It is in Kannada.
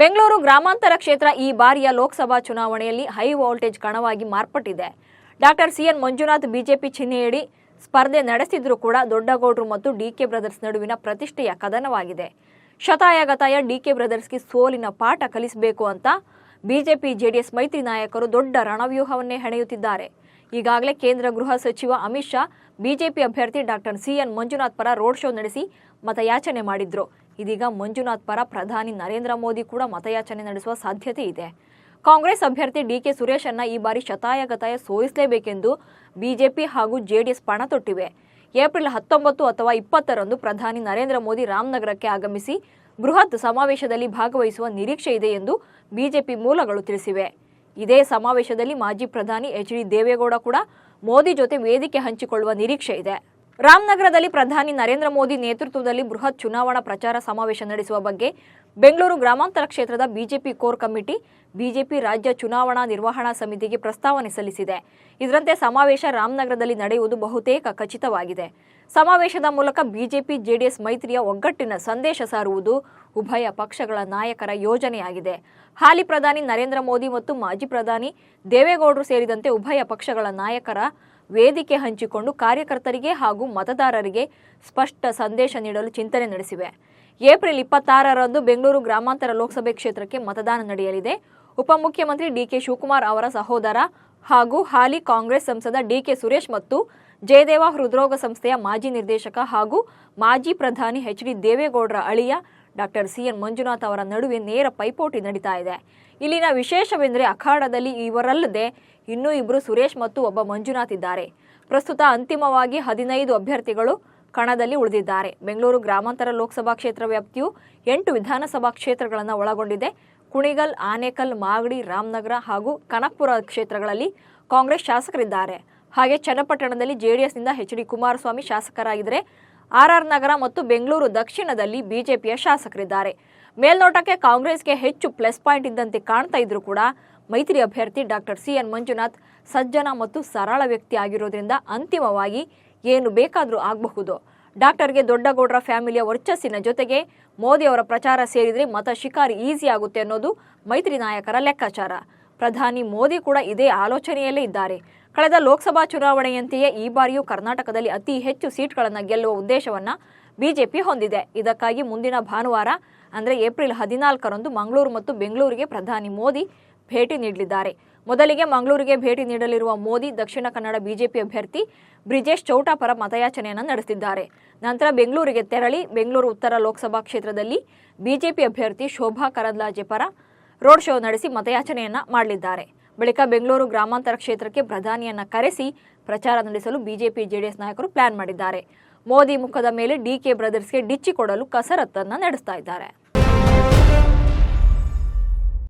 ಬೆಂಗಳೂರು ಗ್ರಾಮಾಂತರ ಕ್ಷೇತ್ರ ಈ ಬಾರಿಯ ಲೋಕಸಭಾ ಚುನಾವಣೆಯಲ್ಲಿ ಹೈ ವೋಲ್ಟೇಜ್ ಕಣವಾಗಿ ಮಾರ್ಪಟ್ಟಿದೆ. ಡಾಕ್ಟರ್ ಸಿಎನ್ ಮಂಜುನಾಥ್ ಬಿಜೆಪಿ ಚಿಹ್ನೆಯಡಿ ಸ್ಪರ್ಧೆ ನಡೆಸಿದ್ರೂ ಕೂಡ ದೊಡ್ಡಗೌಡರು ಮತ್ತು ಡಿಕೆ ಬ್ರದರ್ಸ್ ನಡುವಿನ ಪ್ರತಿಷ್ಠೆಯ ಕದನವಾಗಿದೆ. ಶತಾಯಗತಾಯ ಡಿಕೆ ಬ್ರದರ್ಸ್ಗೆ ಸೋಲಿನ ಪಾಠ ಕಲಿಸಬೇಕು ಅಂತ ಬಿಜೆಪಿ ಜೆಡಿಎಸ್ ಮೈತ್ರಿ ನಾಯಕರು ದೊಡ್ಡ ರಣವ್ಯೂಹವನ್ನೇ ಹೆಣೆಯುತ್ತಿದ್ದಾರೆ. ಈಗಾಗಲೇ ಕೇಂದ್ರ ಗೃಹ ಸಚಿವ ಅಮಿತ್ ಶಾ, ಬಿಜೆಪಿ ಅಭ್ಯರ್ಥಿ ಡಾಕ್ಟರ್ ಸಿಎನ್ ಮಂಜುನಾಥ್ ಪರ ರೋಡ್ ಶೋ ನಡೆಸಿ ಮತಯಾಚನೆ ಮಾಡಿದ್ರು. ಇದೀಗ ಮಂಜುನಾಥ್ ಪರ ಪ್ರಧಾನಿ ನರೇಂದ್ರ ಮೋದಿ ಕೂಡ ಮತಯಾಚನೆ ನಡೆಸುವ ಸಾಧ್ಯತೆ ಇದೆ. ಕಾಂಗ್ರೆಸ್ ಅಭ್ಯರ್ಥಿ ಡಿ ಡಿಕೆ ಸುರೇಶನ್ನ ಈ ಬಾರಿ ಶತಾಯಗತಾಯ ಸೋಲಿಸಲೇಬೇಕೆಂದು ಬಿಜೆಪಿ ಹಾಗೂ ಜೆಡಿಎಸ್ ಪಣ ತೊಟ್ಟಿವೆ. ಏಪ್ರಿಲ್ ಹತ್ತೊಂಬತ್ತು ಅಥವಾ ಇಪ್ಪತ್ತರಂದು ಪ್ರಧಾನಿ ನರೇಂದ್ರ ಮೋದಿ ರಾಮನಗರಕ್ಕೆ ಆಗಮಿಸಿ ಬೃಹತ್ ಸಮಾವೇಶದಲ್ಲಿ ಭಾಗವಹಿಸುವ ನಿರೀಕ್ಷೆ ಇದೆ ಎಂದು ಬಿಜೆಪಿ ಮೂಲಗಳು ತಿಳಿಸಿವೆ. ಇದೇ ಸಮಾವೇಶದಲ್ಲಿ ಮಾಜಿ ಪ್ರಧಾನಿ ಎಚ್ ಡಿ ದೇವೇಗೌಡ ಕೂಡ ಮೋದಿ ಜೊತೆ ವೇದಿಕೆ ಹಂಚಿಕೊಳ್ಳುವ ನಿರೀಕ್ಷೆ ಇದೆ. ರಾಮನಗರದಲ್ಲಿ ಪ್ರಧಾನಿ ನರೇಂದ್ರ ಮೋದಿ ನೇತೃತ್ವದಲ್ಲಿ ಬೃಹತ್ ಚುನಾವಣಾ ಪ್ರಚಾರ ಸಮಾವೇಶ ನಡೆಸುವ ಬಗ್ಗೆ ಬೆಂಗಳೂರು ಗ್ರಾಮಾಂತರ ಕ್ಷೇತ್ರದ ಬಿಜೆಪಿ ಕೋರ್ ಕಮಿಟಿ, ಬಿಜೆಪಿ ರಾಜ್ಯ ಚುನಾವಣಾ ನಿರ್ವಹಣಾ ಸಮಿತಿಗೆ ಪ್ರಸ್ತಾವನೆ ಸಲ್ಲಿಸಿದೆ. ಇದರಂತೆ ಸಮಾವೇಶ ರಾಮನಗರದಲ್ಲಿ ನಡೆಯುವುದು ಬಹುತೇಕ ಖಚಿತವಾಗಿದೆ. ಸಮಾವೇಶದ ಮೂಲಕ ಬಿಜೆಪಿ, ಜೆಡಿಎಸ್ ಮೈತ್ರಿಯ ಒಗ್ಗಟ್ಟಿನ ಸಂದೇಶ ಸಾರುವುದು ಉಭಯ ಪಕ್ಷಗಳ ನಾಯಕರ ಯೋಜನೆಯಾಗಿದೆ. ಹಾಲಿ ಪ್ರಧಾನಿ ನರೇಂದ್ರ ಮೋದಿ ಮತ್ತು ಮಾಜಿ ಪ್ರಧಾನಿ ದೇವೇಗೌಡರು ಸೇರಿದಂತೆ ಉಭಯ ಪಕ್ಷಗಳ ನಾಯಕರ ವೇದಿಕೆ ಹಂಚಿಕೊಂಡು ಕಾರ್ಯಕರ್ತರಿಗೆ ಹಾಗೂ ಮತದಾರರಿಗೆ ಸ್ಪಷ್ಟ ಸಂದೇಶ ನೀಡಲು ಚಿಂತನೆ ನಡೆಸಿವೆ. ಏಪ್ರಿಲ್ ಇಪ್ಪತ್ತಾರರಂದು ಬೆಂಗಳೂರು ಗ್ರಾಮಾಂತರ ಲೋಕಸಭೆ ಕ್ಷೇತ್ರಕ್ಕೆ ಮತದಾನ ನಡೆಯಲಿದೆ. ಉಪಮುಖ್ಯಮಂತ್ರಿ ಡಿಕೆ ಶಿವಕುಮಾರ್ ಅವರ ಸಹೋದರ ಹಾಗೂ ಹಾಲಿ ಕಾಂಗ್ರೆಸ್ ಸಂಸದ ಡಿಕೆ ಸುರೇಶ್ ಮತ್ತು ಜಯದೇವ ಹೃದ್ರೋಗ ಸಂಸ್ಥೆಯ ಮಾಜಿ ನಿರ್ದೇಶಕ ಹಾಗೂ ಮಾಜಿ ಪ್ರಧಾನಿ ಎಚ್ ಡಿ ದೇವೇಗೌಡರ ಅಳಿಯ ಡಾಕ್ಟರ್ ಸಿಎನ್ ಮಂಜುನಾಥ್ ಅವರ ನಡುವೆ ನೇರ ಪೈಪೋಟಿ ನಡೀತಾ ಇದೆ. ಇಲ್ಲಿನ ವಿಶೇಷವೆಂದರೆ ಅಖಾಡದಲ್ಲಿ ಇವರಲ್ಲದೆ ಇನ್ನೂ ಇಬ್ಬರು ಸುರೇಶ್ ಮತ್ತು ಒಬ್ಬ ಮಂಜುನಾಥ್ ಇದ್ದಾರೆ. ಪ್ರಸ್ತುತ ಅಂತಿಮವಾಗಿ ಹದಿನೈದು ಅಭ್ಯರ್ಥಿಗಳು ಕಣದಲ್ಲಿ ಉಳಿದಿದ್ದಾರೆ. ಬೆಂಗಳೂರು ಗ್ರಾಮಾಂತರ ಲೋಕಸಭಾ ಕ್ಷೇತ್ರ ವ್ಯಾಪ್ತಿಯು ಎಂಟು ವಿಧಾನಸಭಾ ಕ್ಷೇತ್ರಗಳನ್ನು ಒಳಗೊಂಡಿದೆ. ಕುಣಿಗಲ್, ಆನೇಕಲ್, ಮಾಗಡಿ, ರಾಮನಗರ ಹಾಗೂ ಕನಕಪುರ ಕ್ಷೇತ್ರಗಳಲ್ಲಿ ಕಾಂಗ್ರೆಸ್ ಶಾಸಕರಿದ್ದಾರೆ. ಹಾಗೆ ಚನ್ನಪಟ್ಟಣದಲ್ಲಿ ಜೆಡಿಎಸ್ನಿಂದ ಎಚ್ ಡಿ ಕುಮಾರಸ್ವಾಮಿ ಶಾಸಕರಾಗಿದ್ದರೆ ಆರ್ಆರ್ ನಗರ ಮತ್ತು ಬೆಂಗಳೂರು ದಕ್ಷಿಣದಲ್ಲಿ ಬಿಜೆಪಿಯ ಶಾಸಕರಿದ್ದಾರೆ. ಮೇಲ್ನೋಟಕ್ಕೆ ಕಾಂಗ್ರೆಸ್ಗೆ ಹೆಚ್ಚು ಪ್ಲಸ್ ಪಾಯಿಂಟ್ ಇದ್ದಂತೆ ಕಾಣ್ತಾ ಇದ್ರೂ ಕೂಡ ಮೈತ್ರಿ ಅಭ್ಯರ್ಥಿ ಡಾಕ್ಟರ್ ಸಿ ಎನ್ ಮಂಜುನಾಥ್ ಸಜ್ಜನ ಮತ್ತು ಸರಳ ವ್ಯಕ್ತಿ ಆಗಿರೋದ್ರಿಂದ ಅಂತಿಮವಾಗಿ ಏನು ಬೇಕಾದರೂ ಆಗಬಹುದು. ಡಾಕ್ಟರ್ಗೆ ದೊಡ್ಡಗೌಡರ ಫ್ಯಾಮಿಲಿಯ ವರ್ಚಸ್ಸಿನ ಜೊತೆಗೆ ಮೋದಿ ಅವರ ಪ್ರಚಾರ ಸೇರಿದರೆ ಮತ ಶಿಕಾರಿ ಈಸಿ ಆಗುತ್ತೆ ಅನ್ನೋದು ಮೈತ್ರಿ ನಾಯಕರ ಲೆಕ್ಕಾಚಾರ. ಪ್ರಧಾನಿ ಮೋದಿ ಕೂಡ ಇದೇ ಆಲೋಚನೆಯಲ್ಲೇ ಇದ್ದಾರೆ. ಕಳೆದ ಲೋಕಸಭಾ ಚುನಾವಣೆಯಂತೆಯೇ ಈ ಬಾರಿಯೂ ಕರ್ನಾಟಕದಲ್ಲಿ ಅತಿ ಹೆಚ್ಚು ಸೀಟ್ಗಳನ್ನು ಗೆಲ್ಲುವ ಉದ್ದೇಶವನ್ನು ಬಿಜೆಪಿ ಹೊಂದಿದೆ. ಇದಕ್ಕಾಗಿ ಮುಂದಿನ ಭಾನುವಾರ, ಅಂದರೆ ಏಪ್ರಿಲ್ ಹದಿನಾಲ್ಕರಂದು ಮಂಗಳೂರು ಮತ್ತು ಬೆಂಗಳೂರಿಗೆ ಪ್ರಧಾನಿ ಮೋದಿ ಭೇಟಿ ನೀಡಲಿದ್ದಾರೆ. ಮೊದಲಿಗೆ ಮಂಗಳೂರಿಗೆ ಭೇಟಿ ನೀಡಲಿರುವ ಮೋದಿ, ದಕ್ಷಿಣ ಕನ್ನಡ ಬಿಜೆಪಿ ಅಭ್ಯರ್ಥಿ ಬ್ರಿಜೇಶ್ ಚೌಟಾ ಪರ ಮತಯಾಚನೆಯನ್ನು ನಡೆಸಿದ್ದಾರೆ ನಂತರ ಬೆಂಗಳೂರಿಗೆ ತೆರಳಿ ಬೆಂಗಳೂರು ಉತ್ತರ ಲೋಕಸಭಾ ಕ್ಷೇತ್ರದಲ್ಲಿ ಬಿಜೆಪಿ ಅಭ್ಯರ್ಥಿ ಶೋಭಾ ಕರಂದ್ಲಾಜೆ ಪರ ರೋಡ್ ಶೋ ನಡೆಸಿ ಮತಯಾಚನೆಯನ್ನ ಮಾಡಲಿದ್ದಾರೆ. ಬಳಿಕ ಬೆಂಗಳೂರು ಗ್ರಾಮಾಂತರ ಕ್ಷೇತ್ರಕ್ಕೆ ಪ್ರಧಾನಿಯನ್ನ ಕರೆಸಿ ಪ್ರಚಾರ ನಡೆಸಲು ಬಿಜೆಪಿ ಜೆಡಿಎಸ್ ನಾಯಕರು ಪ್ಲಾನ್ ಮಾಡಿದ್ದಾರೆ. ಮೋದಿ ಮುಖದ ಮೇಲೆ ಡಿಕೆ ಬ್ರದರ್ಸ್ಗೆ ಡಿಚ್ಚಿ ಕೊಡಲು ಕಸರತ್ತನ್ನ ನಡೆಸ್ತಾ ಇದ್ದಾರೆ.